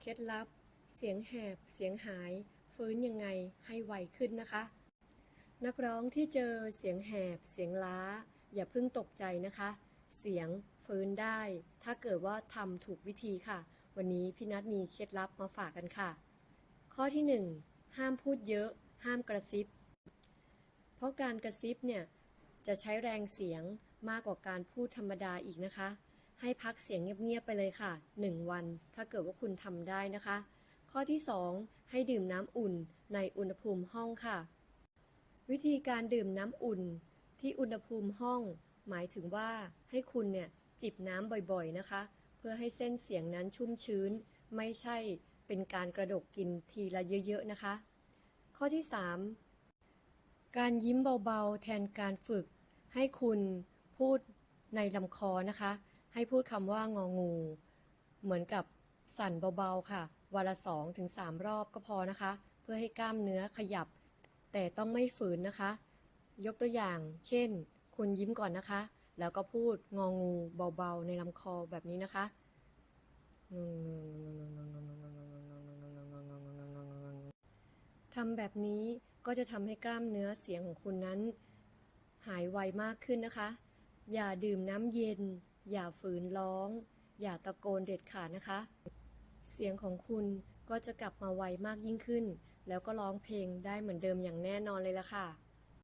เคล็ดลับ เสียงแหบ เสียงหาย ฟื้นยังไงให้ไวขึ้นนะคะ นักร้องที่เจอเสียงแหบ เสียงล้า อย่าเพิ่งตกใจนะคะ เสียงฟื้นได้ ถ้าเกิดว่าทำถูกวิธีค่ะ วันนี้พี่นัทมีเคล็ดลับมาฝากกันค่ะ ข้อที่ 1 ห้ามพูดเยอะ ห้ามกระซิบ เพราะการกระซิบเนี่ยจะใช้แรงเสียงมากกว่าการพูดธรรมดาอีกนะคะ ให้พักเสียงเงียบๆไปเลยค่ะ 1 วัน ถ้าเกิดว่าคุณทำได้นะคะ ข้อที่ 2 ให้ดื่มน้ำอุ่นในอุณหภูมิห้องค่ะ วิธีการดื่มน้ำอุ่นที่อุณหภูมิห้อง หมายถึงว่าให้คุณเนี่ยจิบน้ำบ่อยๆนะคะ เพื่อให้เส้นเสียงนั้นชุ่มชื้น ไม่ใช่เป็นการกระดกกินทีละเยอะๆนะคะ ข้อที่ 3 การยิ้มเบาๆ แทนการฝึก ให้คุณพูดในลำคอนะคะ ให้พูดคำว่างองู เหมือนกับสั่นเบาๆค่ะ วันละสองถึงสามรอบก็พอนะคะ เพื่อให้กล้ามเนื้อขยับ แต่ต้องไม่ฝืนนะคะ ยกตัวอย่าง เช่น คุณยิ้มก่อนนะคะ แล้วก็พูดงองูเบาๆ ในลำคอแบบนี้นะคะทำแบบนี้ก็จะทำให้กล้ามเนื้อเสียงของคุณนั้น หายไวมากขึ้นนะคะ อย่าดื่มน้ำเย็น อย่าฝืนร้อง อย่าตะโกนเด็ดขาดนะคะ เสียงของคุณก็จะกลับมาไวมากยิ่งขึ้น แล้วก็ร้องเพลงได้เหมือนเดิมอย่างแน่นอนเลยละค่ะ